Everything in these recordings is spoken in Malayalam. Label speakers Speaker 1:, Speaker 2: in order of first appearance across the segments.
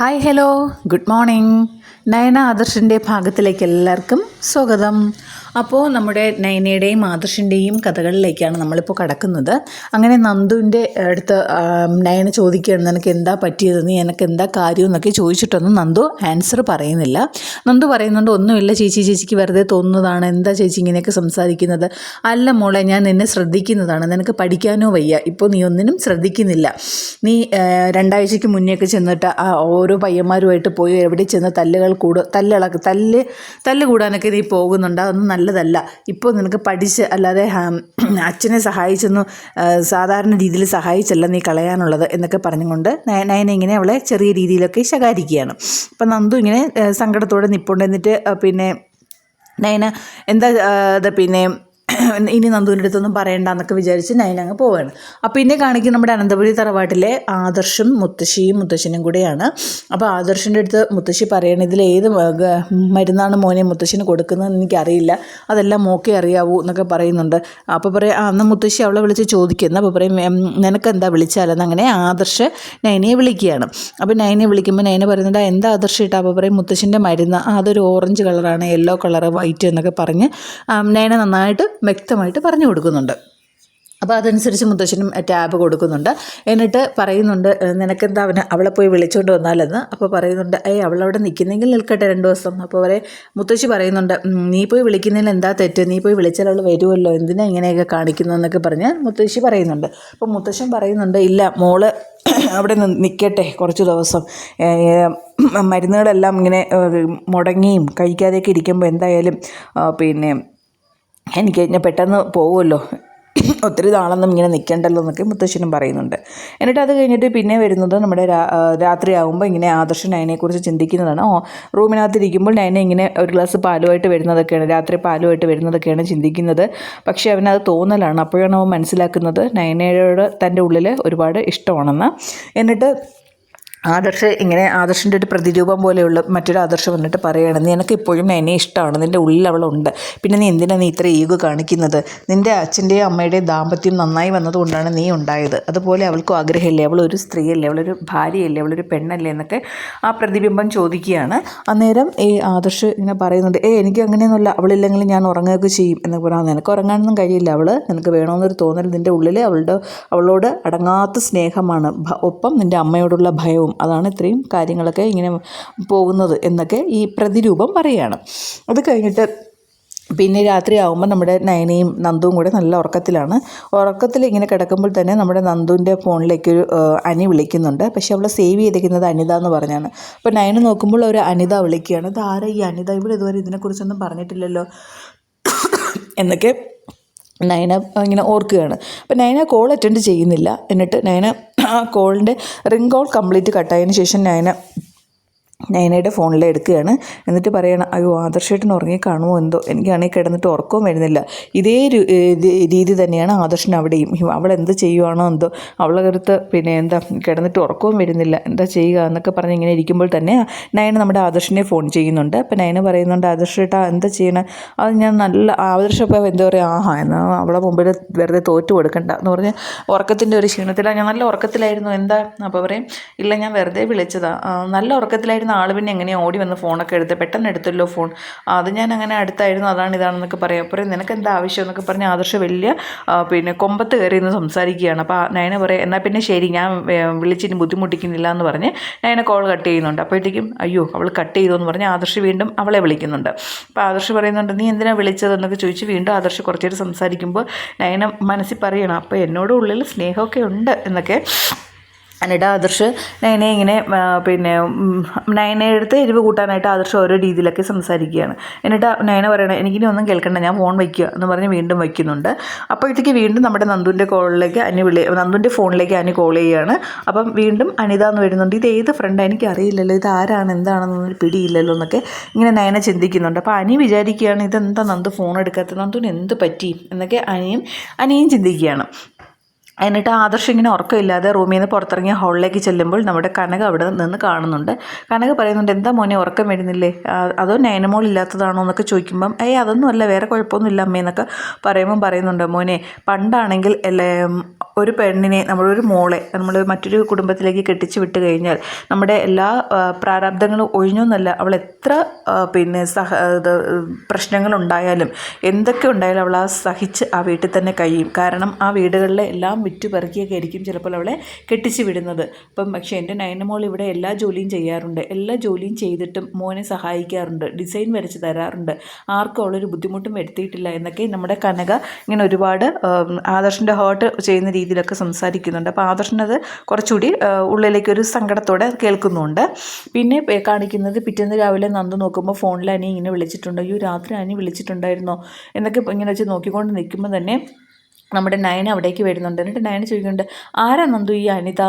Speaker 1: Hi hello good morning Nayana ആദർശിന്റെ ഭാഗത്തിലേക്ക് എല്ലാവർക്കും സ്വാഗതം. അപ്പോൾ നമ്മുടെ നൈനയുടെയും ആദർശിന്റെയും കഥകളിലേക്കാണ് നമ്മളിപ്പോൾ കടക്കുന്നത്. അങ്ങനെ നന്ദുവിന്റെ അടുത്ത് നയന ചോദിക്കുകയാണ് നിനക്ക് എന്താ പറ്റിയത്? നീ എനിക്ക് എന്താ കാര്യം? എന്നൊക്കെ ചോദിച്ചിട്ടൊന്നും നന്ദു ആൻസർ പറയുന്നില്ല. നന്ദു പറയുന്നുണ്ട് ഒന്നുമില്ല ചേച്ചി ചേച്ചിക്ക് വെറുതെ തോന്നുന്നതാണ്. എന്താ ചേച്ചി ഇങ്ങനെയൊക്കെ സംസാരിക്കുന്നത്? അല്ല മോളെ ഞാൻ നിന്നെ ശ്രദ്ധിക്കുന്നതാണ്. നിനക്ക് പഠിക്കാനോ വയ്യ. ഇപ്പോൾ നീ ഒന്നിനും ശ്രദ്ധിക്കുന്നില്ല. നീ രണ്ടാഴ്ചയ്ക്ക് മുന്നേയൊക്കെ ചെന്നിട്ട് ആ ഓരോ പയ്യന്മാരുമായിട്ട് പോയി എവിടെ ചെന്ന് തല്ലുകൾ കൂടു തല്ലിളക്ക് തല്ല് തല്ല് കൂടാനൊക്കെ നീ പോകുന്നുണ്ട്. അതൊന്നും നല്ലതല്ല. ഇപ്പോൾ നിനക്ക് പഠിച്ച് അല്ലാതെ അച്ഛനെ സഹായിച്ചൊന്നും സാധാരണ രീതിയിൽ സഹായിച്ചല്ല നീ കളയാനുള്ളത് എന്നൊക്കെ പറഞ്ഞുകൊണ്ട് നയ- നയന ഇങ്ങനെ അവളെ ചെറിയ രീതിയിലൊക്കെ ശകാരിക്കുകയാണ്. അപ്പം നന്ദു ഇങ്ങനെ സങ്കടത്തോടെ നിപ്പുണ്ട്. എന്നിട്ട് പിന്നെ നയന എന്താ പിന്നെ ഇനി നന്ദുവിന്റെ അടുത്തൊന്നും പറയണ്ട എന്നൊക്കെ വിചാരിച്ച് നൈനങ്ങ് പോവുകയാണ് അപ്പോൾ ഇന്നെ കാണിക്കും നമ്മുടെ അനന്തപുരി തറവാട്ടിലെ ആദർശും മുത്തശ്ശിയും മുത്തശ്ശനും കൂടെയാണ്. അപ്പോൾ ആദർശിന്റെ അടുത്ത് മുത്തശ്ശി പറയണം ഇതിൽ ഏത് മരുന്നാണ് മോനെ മുത്തശ്ശിന് കൊടുക്കുന്നതെന്ന് എനിക്കറിയില്ല. അതെല്ലാം മോക്കെ അറിയാവൂ എന്നൊക്കെ പറയുന്നുണ്ട്. അപ്പോൾ പറയും ആ അന്ന് മുത്തശ്ശി അവളെ വിളിച്ച് ചോദിക്കുന്നു അപ്പോൾ പറയും നിനക്ക് നിനക്കെന്താ വിളിച്ചാലെന്ന്? അങ്ങനെ ആദർശ് നൈനയെ വിളിക്കുകയാണ്. അപ്പോൾ നൈനയെ വിളിക്കുമ്പോൾ നൈന പറയുന്നുണ്ട് എന്താ ആദർശ് ഇട്ടാ അപ്പോൾ പറയും മുത്തശ്ശിന്റെ മരുന്ന്. അതൊരു ഓറഞ്ച് കളറാണ് യെല്ലോ കളറ് വൈറ്റ് എന്നൊക്കെ പറഞ്ഞ് നൈന നന്നായിട്ട് വ്യക്തമായിട്ട് പറഞ്ഞു കൊടുക്കുന്നുണ്ട്. അപ്പോൾ അതനുസരിച്ച് മുത്തശ്ശനും ടാബ് കൊടുക്കുന്നുണ്ട്. എന്നിട്ട് പറയുന്നുണ്ട് "ഏഹ്, നിനക്കെന്താ അവനെ അവളെ പോയി വിളിച്ചുകൊണ്ട് വന്നാലെന്ന്? അപ്പോൾ പറയുന്നുണ്ട് ഏയ് അവളവിടെ നിൽക്കുന്നെങ്കിൽ നിൽക്കട്ടെ രണ്ട് ദിവസം. അപ്പോൾ അവരെ മുത്തശ്ശി പറയുന്നുണ്ട് നീ പോയി വിളിക്കുന്നതിൽ എന്താ തെറ്റ്? നീ പോയി വിളിച്ചാൽ അവൾ വരുമല്ലോ? എന്തിനാ ഇങ്ങനെയൊക്കെ കാണിക്കുന്നതെന്നൊക്കെ പറഞ്ഞ് മുത്തശ്ശി പറയുന്നുണ്ട്. അപ്പോൾ മുത്തശ്ശൻ പറയുന്നുണ്ട് ഇല്ല മോൾ അവിടെ നിൽക്കട്ടെ കുറച്ച് ദിവസം. മരുന്നുകളെല്ലാം ഇങ്ങനെ മുടങ്ങിയും കഴിക്കാതെയൊക്കെ ഇരിക്കുമ്പോൾ എന്തായാലും പിന്നെ എനിക്ക് ഞാൻ പെട്ടെന്ന് പോകുമല്ലോ ഒത്തിരി നാളൊന്നും ഇങ്ങനെ നിൽക്കണ്ടല്ലോ എന്നൊക്കെ മുത്തശ്ശനും പറയുന്നുണ്ട്. എന്നിട്ട് അത് കഴിഞ്ഞിട്ട് പിന്നെ വരുന്നത് നമ്മുടെ രാത്രിയാകുമ്പോൾ ഇങ്ങനെ ആദർശ നയനെക്കുറിച്ച് ചിന്തിക്കുന്നതാണ്. ഓ റൂമിനകത്തിരിക്കുമ്പോൾ നയനെ ഇങ്ങനെ ഒരു ഗ്ലാസ് പാലുമായിട്ട് വരുന്നതൊക്കെയാണ് രാത്രി പാലുമായിട്ട് വരുന്നതൊക്കെയാണ് ചിന്തിക്കുന്നത്. പക്ഷേ അവനത് തോന്നലാണ്. അപ്പോഴാണ് അവൻ മനസ്സിലാക്കുന്നത് നയനയോട് തന്റെ ഉള്ളിൽ ഒരുപാട് ഇഷ്ടമാണെന്ന്. എന്നിട്ട് ആദർശ് ഇങ്ങനെ ആദർശിന്റെ ഒരു പ്രതിരൂപം പോലെയുള്ള മറ്റൊരു ആദർശം വന്നിട്ട് പറയുകയാണ് നിനക്ക് ഇപ്പോഴും എന്നെ ഇഷ്ടമാണ് നിന്റെ ഉള്ളിൽ അവളുണ്ട്. പിന്നെ നീ എന്തിനാണ് നീ ഇത്ര ഈഗോ കാണിക്കുന്നത്? നിന്റെ അച്ഛന്റെയും അമ്മയുടെയും ദാമ്പത്യം നന്നായി വന്നതുകൊണ്ടാണ് നീ ഉണ്ടായത്. അതുപോലെ അവൾക്കും ആഗ്രഹമില്ലേ? അവളൊരു സ്ത്രീയല്ലേ? അവളൊരു ഭാര്യയല്ലേ? അവളൊരു പെണ്ണല്ലേ? എന്നൊക്കെ ആ പ്രതിബിംബം ചോദിക്കുകയാണ്. അന്നേരം ഈ ആദർശ് ഇങ്ങനെ പറയുന്നുണ്ട് ഏ എനിക്ക് അങ്ങനെയൊന്നുമില്ല. അവളില്ലെങ്കിൽ ഞാൻ ഉറങ്ങുകയൊക്കെ ചെയ്യും. എന്ന് പറയാം നിനക്ക് ഉറങ്ങാനൊന്നും കഴിയില്ല. അവൾ നിനക്ക് വേണമെന്നൊരു തോന്നൽ നിന്റെ ഉള്ളിൽ അവളുടെ അവളോട് അടങ്ങാത്ത സ്നേഹമാണ്. ഒപ്പം നിന്റെ അമ്മയോടുള്ള ഭയവും അതാണ് ഇത്രയും കാര്യങ്ങളൊക്കെ ഇങ്ങനെ പോകുന്നത് എന്നൊക്കെ ഈ പ്രതിരൂപം പറയുകയാണ്. അത് കഴിഞ്ഞിട്ട് പിന്നെ രാത്രി ആകുമ്പോൾ നമ്മുടെ നയനയും നന്ദുവും കൂടെ നല്ല ഉറക്കത്തിലാണ്. ഉറക്കത്തിൽ ഇങ്ങനെ കിടക്കുമ്പോൾ തന്നെ നമ്മുടെ നന്ദുവിന്റെ ഫോണിലേക്ക് ഒരു അനി വിളിക്കുന്നുണ്ട്. പക്ഷേ അവളെ സേവ് ചെയ്തിരിക്കുന്നത് അനിത എന്ന് പറഞ്ഞാണ്. അപ്പോൾ നയന നോക്കുമ്പോൾ ഒരു അനിത വിളിക്കുകയാണ്. ഇത് ആരാ ഈ അനിത? ഇവിടെ ഇതുവരെ ഇതിനെക്കുറിച്ചൊന്നും പറഞ്ഞിട്ടില്ലല്ലോ. എന്നൊക്കെ നയന ഇങ്ങനെ ഓർക്കുകയാണ്. അപ്പം നയന കോൾ അറ്റൻഡ് ചെയ്യുന്നില്ല. എന്നിട്ട് നയന ആ കോളിന്റെ റിംഗ് കോൾ കംപ്ലീറ്റ് കട്ടായതിന് ശേഷം നയന നയനയുടെ ഫോണിൽ എടുക്കുകയാണ്. എന്നിട്ട് പറയണം അയ്യോ ആദർശേട്ടൻ ഉറങ്ങി കാണുമോ? എന്തോ എനിക്കാണെങ്കിൽ കിടന്നിട്ട് ഉറക്കവും വരുന്നില്ല. ഇതേ രീതി തന്നെയാണ് ആദർശൻ അവിടെയും. അവൾ എന്ത് ചെയ്യുവാണോ എന്തോ. അവളെ കരുത്ത് പിന്നെ എന്താ കിടന്നിട്ട് ഉറക്കവും വരുന്നില്ല. എന്താ ചെയ്യുക എന്നൊക്കെ പറഞ്ഞ് ഇങ്ങനെ ഇരിക്കുമ്പോൾ തന്നെ നയന നമ്മുടെ ആദർശനെ ഫോൺ ചെയ്യുന്നുണ്ട്. അപ്പം നയന പറയുന്നുണ്ട് ആദർശേട്ടാ എന്താ ചെയ്യണേ? അത് ഞാൻ നല്ല ആദർശം ഇപ്പോൾ എന്താ പറയുക ആഹാ എന്നാൽ അവളെ മുമ്പിൽ വെറുതെ തോറ്റു കൊടുക്കണ്ട. എന്ന് പറഞ്ഞ് ഉറക്കത്തിന്റെ ഒരു ക്ഷീണത്തിലാണ് ഞാൻ നല്ല ഉറക്കത്തിലായിരുന്നു എന്താ? അപ്പോൾ പറയും ഇല്ല ഞാൻ വെറുതെ വിളിച്ചതാണ് നല്ല ഉറക്കത്തിലായിരുന്ന ആൾ പിന്നെ എങ്ങനെയാണ് ഓടി വന്ന് ഫോണൊക്കെ എടുത്ത്? പെട്ടെന്ന് എടുത്തല്ലോ ഫോൺ. അത് ഞാൻ അങ്ങനെ അടുത്തായിരുന്നു അതാണ് ഇതാണെന്നൊക്കെ പറയാം. അപ്പോൾ നിനക്ക് എന്താ ആവശ്യം? എന്നൊക്കെ പറഞ്ഞ് ആദർശ വലിയ പിന്നെ കൊമ്പത്ത് കയറി നിന്ന് സംസാരിക്കുകയാണ്. അപ്പോൾ നയന പറയാം എന്നാൽ പിന്നെ ശരി ഞാൻ വിളിച്ചിനി ബുദ്ധിമുട്ടിക്കുന്നില്ല എന്ന് പറഞ്ഞ് നയന കോൾ കട്ട് ചെയ്യുന്നുണ്ട്. അപ്പോഴത്തേക്കും അയ്യോ അവൾ കട്ട് ചെയ്തു എന്ന് പറഞ്ഞ് ആദർശ് വീണ്ടും അവളെ വിളിക്കുന്നുണ്ട്. അപ്പോൾ ആദർശ് പറയുന്നുണ്ട് നീ എന്തിനാണ് വിളിച്ചതെന്നൊക്കെ ചോദിച്ച് വീണ്ടും ആദർശ് കുറച്ചേരം സംസാരിക്കുമ്പോൾ നയന മനസ്സിൽ പറയണം അപ്പോൾ എന്നോട് ഉള്ളിൽ സ്നേഹമൊക്കെ ഉണ്ട് എന്നൊക്കെ. എന്നിട്ട് ആദർശ് നയനെ ഇങ്ങനെ പിന്നെ നയനെ അടുത്ത് എരിവ് കൂട്ടാനായിട്ട് ആദർശ് ഓരോ രീതിയിലൊക്കെ സംസാരിക്കുകയാണ്. എന്നിട്ട് നയന പറയണ എനിക്കിനി ഒന്നും കേൾക്കണ്ട ഞാൻ ഫോൺ വയ്ക്കുക എന്ന് പറഞ്ഞ് വീണ്ടും വയ്ക്കുന്നുണ്ട്. അപ്പോഴത്തേക്ക് വീണ്ടും നമ്മുടെ നന്ദുവിന്റെ കോളിലേക്ക് അനി വിളി നന്ദുവിന്റെ ഫോണിലേക്ക് അനി കോൾ ചെയ്യുകയാണ്. അപ്പം വീണ്ടും അനിത എന്ന് വരുന്നുണ്ട് ഇത് ഏത് ഫ്രണ്ടാണ് എനിക്ക് അറിയില്ലല്ലോ ഇത് ആരാണ് എന്താണെന്നൊന്നും പിടിയില്ലല്ലോ എന്നൊക്കെ ഇങ്ങനെ നയന ചിന്തിക്കുന്നുണ്ട്. അപ്പോൾ അനി വിചാരിക്കുകയാണ് ഇതെന്താ നന്ദു ഫോൺ എടുക്കാത്തത്? നന്ദുവിന് എന്ത് പറ്റി? എന്നൊക്കെ അനിയും അനിയും ചിന്തിക്കുകയാണ്. എന്നിട്ട് ആദർശ് ഇങ്ങനെ ഉറക്കമില്ലാതെ റൂമിൽ നിന്ന് പുറത്തിറങ്ങി ഹാളിലേക്ക് ചെല്ലുമ്പോൾ നമ്മുടെ കനക അവിടെ നിന്ന് കാണുന്നുണ്ട്. കനക പറയുന്നുണ്ട് എന്താ മോനെ ഉറക്കം വരുന്നില്ലേ? അതോ നയനമോൾ ഇല്ലാത്തതാണോ എന്നൊക്കെ ചോദിക്കുമ്പം ഏയ് അതൊന്നുമല്ല വേറെ കുഴപ്പമൊന്നുമില്ല അമ്മയെന്നൊക്കെ പറയുമ്പം പറയുന്നുണ്ട് മോനെ. പണ്ടാണെങ്കിൽ ഒരു പെണ്ണിനെ നമ്മളൊരു മോളെ നമ്മൾ മറ്റൊരു കുടുംബത്തിലേക്ക് കെട്ടിച്ച് വിട്ട് കഴിഞ്ഞാൽ നമ്മുടെ എല്ലാ പ്രാരാബ്ദങ്ങളും ഒഴിഞ്ഞു എന്നല്ല അവൾ എത്ര പിന്നെ സഹ പ്രശ്നങ്ങളുണ്ടായാലും എന്തൊക്കെ ഉണ്ടായാലും അവൾ ആ സഹിച്ച് ആ വീട്ടിൽ തന്നെ കഴിയും. കാരണം ആ വീടുകളിലെ എല്ലാം വിറ്റു പറക്കിയൊക്കെ ആയിരിക്കും ചിലപ്പോൾ അവളെ കെട്ടിച്ച് വിടുന്നത്. അപ്പം പക്ഷേ എന്റെ നയനമോൾ ഇവിടെ എല്ലാ ജോലിയും ചെയ്യാറുണ്ട്. എല്ലാ ജോലിയും ചെയ്തിട്ടും മോനെ സഹായിക്കാറുണ്ട്. ഡിസൈൻ വരച്ച് തരാറുണ്ട്. ആർക്കും അവളൊരു ബുദ്ധിമുട്ടും വരുത്തിയിട്ടില്ല എന്നൊക്കെ നമ്മുടെ കനക ഇങ്ങനെ ഒരുപാട് ആദർശന്റെ ഹേർട്ട് ചെയ്യുന്ന രീതിയിലൊക്കെ സംസാരിക്കുന്നുണ്ട്. അപ്പോൾ ആദർശനത് കുറച്ചുകൂടി ഉള്ളിലേക്ക് ഒരു സങ്കടത്തോടെ കേൾക്കുന്നുണ്ട്. പിന്നെ കാണിക്കുന്നത് പിറ്റേന്ന് രാവിലെ നന്ദു നോക്കുമ്പോൾ ഫോണിൽ അനി ഇങ്ങനെ വിളിച്ചിട്ടുണ്ട്. ഈ രാത്രി അനി വിളിച്ചിട്ടുണ്ടായിരുന്നോ? എന്നൊക്കെ ഇങ്ങനെ വെച്ച് നോക്കിക്കൊണ്ട് നിൽക്കുമ്പോൾ തന്നെ നമ്മുടെ നയന അവിടേക്ക് വരുന്നുണ്ട്. എന്നിട്ട് നയന ചോദിക്കുന്നുണ്ട് ആരാ നന്ദു ഈ അനിത?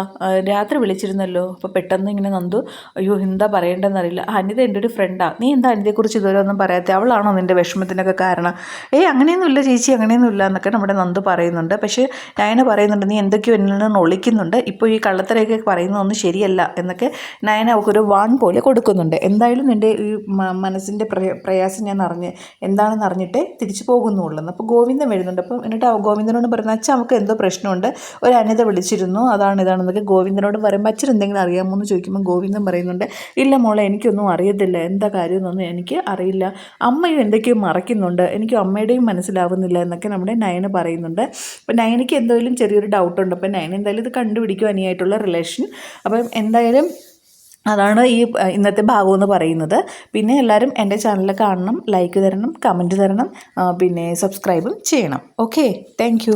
Speaker 1: രാത്രി വിളിച്ചിരുന്നല്ലോ. അപ്പോൾ പെട്ടെന്ന് ഇങ്ങനെ നന്ദു അയ്യോ എന്താ പറയേണ്ടതെന്ന് അറിയില്ല. അനിത എന്റെ ഒരു ഫ്രണ്ടാണ് നീ എന്താ അനിതയെക്കുറിച്ച് ഇതുവരെ ഒന്നും പറയാത്ത? അവളാണോ നിന്റെ വിഷമത്തിനൊക്കെ കാരണം? ഏയ് അങ്ങനെയൊന്നുമില്ല ചേച്ചി അങ്ങനെയൊന്നുമില്ല എന്നൊക്കെ നമ്മുടെ നന്ദു പറയുന്നുണ്ട്. പക്ഷേ നയന പറയുന്നുണ്ട് നീ എന്തൊക്കെയോ എന്നിൽ നിന്ന് ഒളിക്കുന്നുണ്ട്. ഇപ്പോൾ ഈ കള്ളത്തരയൊക്കെ പറയുന്നതൊന്നും ശരിയല്ല എന്നൊക്കെ നയന അവൾക്കൊരു വാൺ പോലെ കൊടുക്കുന്നുണ്ട്. എന്തായാലും നിന്റെ ഈ മനസ്സിന്റെ പ്രയ പ്രയാസം ഞാൻ അറിഞ്ഞ് എന്താണെന്ന് അറിഞ്ഞിട്ടേ തിരിച്ചു പോകുന്നുള്ളൂ അപ്പോൾ ഗോവിന്ദൻ വരുന്നുണ്ട്. അപ്പം എന്നിട്ട് ആ ഗോവിന്ദനോട് പറയുന്നത് അച്ഛൻ നമുക്ക് എന്തോ പ്രശ്നമുണ്ട്. ഒരു അനിത വിളിച്ചിരുന്നു. അതാണ് ഇതാണെന്നൊക്കെ ഗോവിന്ദനോട് പറയുമ്പോൾ അച്ഛൻ എന്തെങ്കിലും അറിയാമോ എന്ന് ചോദിക്കുമ്പോൾ ഗോവിന്ദൻ പറയുന്നുണ്ട് ഇല്ല മോളെ എനിക്കൊന്നും അറിയത്തില്ല. എന്താ കാര്യമെന്നൊന്നും എനിക്ക് അറിയില്ല. അമ്മയും എന്തൊക്കെയോ മറയ്ക്കുന്നുണ്ട്. എനിക്ക് അമ്മയുടെയും മനസ്സിലാവുന്നില്ല എന്നൊക്കെ നമ്മുടെ നയന പറയുന്നുണ്ട്. അപ്പം നയനയ്ക്ക് എന്തായാലും ചെറിയൊരു ഡൗട്ടുണ്ട് അപ്പം നയന എന്തായാലും ഇത് കണ്ടുപിടിക്കും അനിയായിട്ടുള്ള റിലേഷൻ അപ്പം എന്തായാലും അതാണ് ഈ ഇന്നത്തെ ഭാഗം എന്ന് പറയുന്നത്. പിന്നെ എല്ലാവരും എന്റെ ചാനൽ കാണണം ലൈക്ക് തരണം കമന്റ് തരണം പിന്നെ സബ്സ്ക്രൈബും ചെയ്യണം. Okay thank